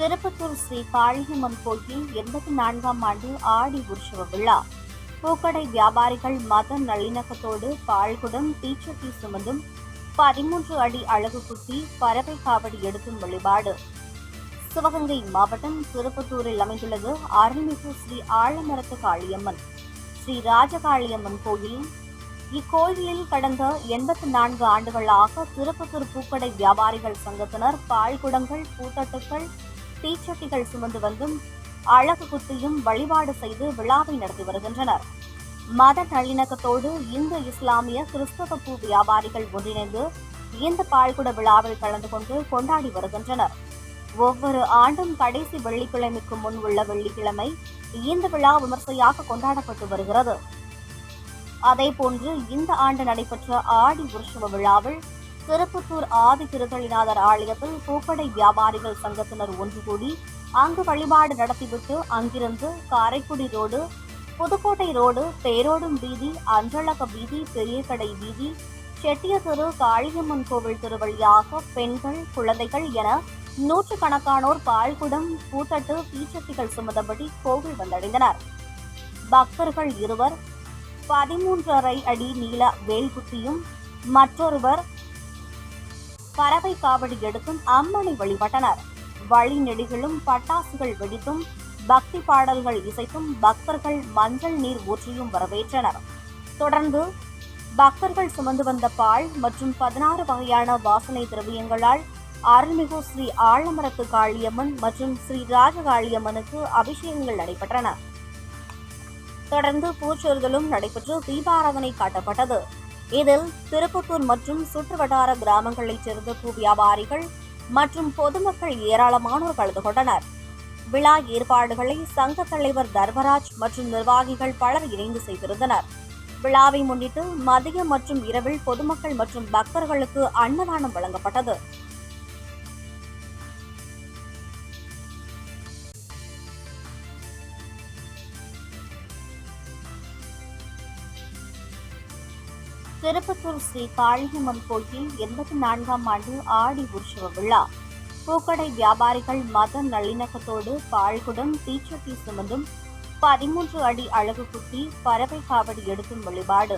திருப்பத்தூர் ஸ்ரீ காளியம்மன் கோயில் எண்பத்தி நான்காம் ஆண்டு ஆடி உற்சவ விழா. பூக்கடை வியாபாரிகள் மத நல்லிணக்கத்தோடு பால்குடம் தீச்சட்டி சுமந்தும் பதிமூன்று அடி அழகு குத்தி பறவை காவடி எடுத்தும் வழிபாடு. சிவகங்கை மாவட்டம் திருப்பத்தூரில் அமைந்துள்ளது அருள்மிகு ஸ்ரீ ஆழமரத்து காளியம்மன். ஸ்ரீ ராஜகாளியம்மன் கோயில். இக்கோயிலில் கடந்த எண்பத்தி நான்கு ஆண்டுகளாக திருப்பத்தூர் பூக்கடை வியாபாரிகள் சங்கத்தினர் பால்குடங்கள் பூத்தட்டுக்கள் தீச்சட்டிகள் சுமந்து வந்தும் அழகு குத்தியும் வழிபாடு செய்து விழாவை நடத்தி வருகின்றனர். மத நல்லிணக்கத்தோடு இந்து இஸ்லாமிய கிறிஸ்தவ பூ வியாபாரிகள் ஒன்றிணைந்து இந்த பால்குட விழாவில் கலந்து கொண்டு கொண்டாடி வருகின்றனர். ஒவ்வொரு ஆண்டும் கடைசி வெள்ளிக்கிழமைக்கு முன் உள்ள வெள்ளிக்கிழமை இந்த விழா விமர்சையாக கொண்டாடப்பட்டு வருகிறது. அதேபோன்று இந்த ஆண்டு நடைபெற்ற ஆடி உற்சவ விழாவில் திருப்பத்தூர் ஆதி திருத்தளிநாதர் ஆலயத்தில் பூக்கடை வியாபாரிகள் சங்கத்தினர் ஒன்று கூடி அங்கு வழிபாடு நடத்திவிட்டு அங்கிருந்து காரைக்குடி ரோடு புதுக்கோட்டை ரோடு தேரோடும் வீதி அஞ்சலக வீதி பெரியகடை வீதி செட்டிய தெரு காளியம்மன் கோவில் திருவழியாக பெண்கள் குழந்தைகள் என நூற்றுக்கணக்கானோர் பால்குடம் பூத்தட்டு தீச்சட்டிகள் சுமந்தபடி கோவில் வந்தடைந்தனர். பக்தர்கள் இருவர் பதிமூன்றரை அடி நீள வேல்குத்தியும் மற்றொருவர் பறவை காவடி எடுத்தும் அம்மனை வழிபட்டனர். வழி பட்டாசுகள் வெடித்தும் பக்தி பாடல்கள் இசைத்தும் பக்தர்கள் மஞ்சள் நீர் ஊற்றியும் வரவேற்றனர். தொடர்ந்து பக்தர்கள் சுமந்து வந்த பால் மற்றும் பதினாறு வகையான வாசனை திரவியங்களால் அருள்மிகு ஸ்ரீ ஆழமரத்து காளியம்மன் மற்றும் ஸ்ரீ ராஜகாளியம்மனுக்கு அபிஷேகங்கள் நடைபெற்றன. தொடர்ந்து பூச்சொல்களும் நடைபெற்று தீபாராதனை காட்டப்பட்டது. இதில் திருப்பத்தூர் மற்றும் சுற்றுவட்டார கிராமங்களைச் சேர்ந்த பூ வியாபாரிகள் மற்றும் பொதுமக்கள் ஏராளமானோர் கலந்து கொண்டனர். விழா ஏற்பாடுகளை சங்க தலைவர் தர்மராஜ் மற்றும் நிர்வாகிகள் பலர் இணைந்து செய்திருந்தனர். விழாவை முன்னிட்டு மதியம் மற்றும் இரவில் பொதுமக்கள் மற்றும் பக்தர்களுக்கு அன்னதானம் வழங்கப்பட்டது. திருப்பத்தூர் ஸ்ரீ காளியம்மன் கோயில் எண்பத்தி நான்காம் ஆண்டு ஆடி உற்சவ விழா. பூக்கடை வியாபாரிகள் மத நல்லிணக்கத்தோடு பால்குடம் தீச்சட்டி சுமந்தும் பதிமூன்று அடி அழகு குத்தி பறவை காவடி எடுக்கும் வழிபாடு.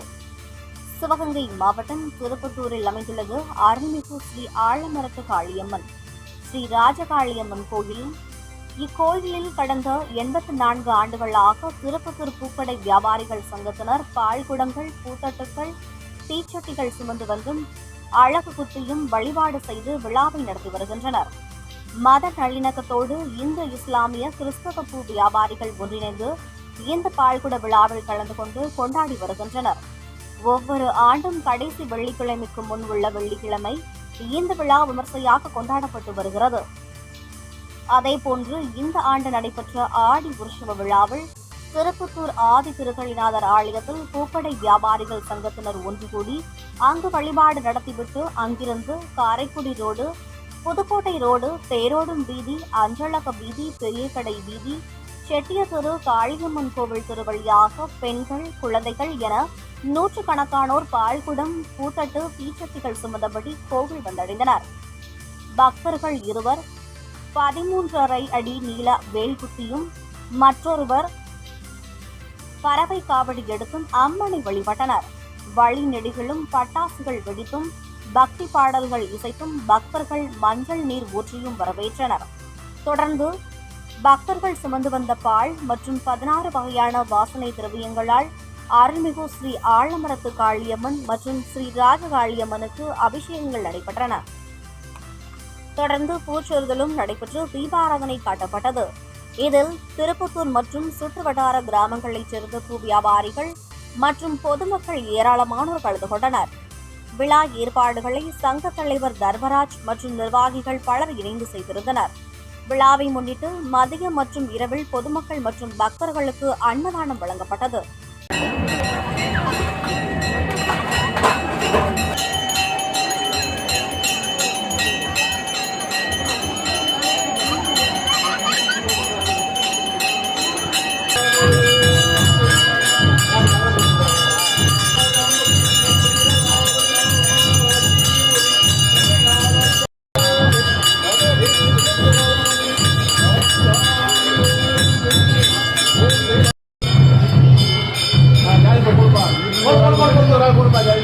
சிவகங்கை மாவட்டம் திருப்பத்தூரில் அமைந்துள்ளது அருள்மிகு ஸ்ரீ ஆழமரத்து காளியம்மன். ஸ்ரீ ராஜகாளியம்மன் கோயில். இக்கோயிலில் கடந்த எண்பத்தி நான்கு ஆண்டுகளாக திருப்பத்தூர் பூக்கடை வியாபாரிகள் சங்கத்தினர் பால்குடங்கள் பூத்தட்டுக்கள் தீச்சட்டிகள் சுமந்து வந்தும் அழகு குத்தியும் வழிபாடு செய்து விழாவை நடத்தி வருகின்றனர். மத நல்லிணக்கத்தோடு இந்து இஸ்லாமிய கிறிஸ்தவ பூ வியாபாரிகள் ஒன்றிணைந்து இந்த பால்குட விழாவில் கலந்து கொண்டு கொண்டாடி வருகின்றனர். ஒவ்வொரு ஆண்டும் கடைசி வெள்ளிக்கிழமைக்கு முன் உள்ள வெள்ளிக்கிழமை இந்த விழா விமர்சையாக கொண்டாடப்பட்டு வருகிறது. அதேபோன்று இந்த ஆண்டு நடைபெற்ற ஆடி உற்சவ விழாவில் திருப்பத்தூர் ஆதி திருத்தளிநாதர் ஆலயத்தில் பூக்கடை வியாபாரிகள் சங்கத்தினர் ஒன்று கூடி அங்கு வழிபாடு நடத்திவிட்டு அங்கிருந்து காரைக்குடி ரோடு புதுக்கோட்டை ரோடு தேரோடும் வீதி அஞ்சலக வீதி பெரியகடை வீதி செட்டிய தெரு காளியம்மன் கோவில் திருவழியாக பெண்கள் குழந்தைகள் என நூற்றுக்கணக்கானோர் பால்குடம் பூத்தட்டு தீச்சட்டிகள் சுமந்தபடி கோவில் வந்தடைந்தனர். பக்தர்கள் இருவர் பதிமூன்றரை அடி நீள வேல்குத்தியும் மற்றொருவர் பறவை காவடி எடுத்தும் அம்மனை வழிபட்டனர். வழி நெடுகிலும் பட்டாசுகள் வெடித்தும் பக்தி பாடல்கள் இசைத்தும் பக்தர்கள் மஞ்சள் நீர் ஊற்றியும் வரவேற்றனர். தொடர்ந்து பக்தர்கள் சுமந்து வந்த பால் மற்றும் பதினாறு வகையான வாசனை திரவியங்களால் அருள்மிகு ஸ்ரீ ஆழமரத்து காளியம்மன் மற்றும் ஸ்ரீ ராஜகாளியம்மனுக்கு அபிஷேகங்கள் நடைபெற்றன. தொடர்ந்து பூச்சொருதலும் நடைபெற்று தீபாராதனை காட்டப்பட்டது. இதில் திருப்பத்தூர் மற்றும் சுற்றுவட்டார கிராமங்களைச் சேர்ந்த பூ வியாபாரிகள் மற்றும் பொதுமக்கள் ஏராளமானோர் கலந்து கொண்டனர். விழா ஏற்பாடுகளை சங்க தலைவர் தர்மராஜ் மற்றும் நிர்வாகிகள் பலர் இணைந்து செய்திருந்தனர். விழாவை முன்னிட்டு மதியம் மற்றும் இரவில் பொதுமக்கள் மற்றும் பக்தர்களுக்கு அன்னதானம் வழங்கப்பட்டது. বাজার।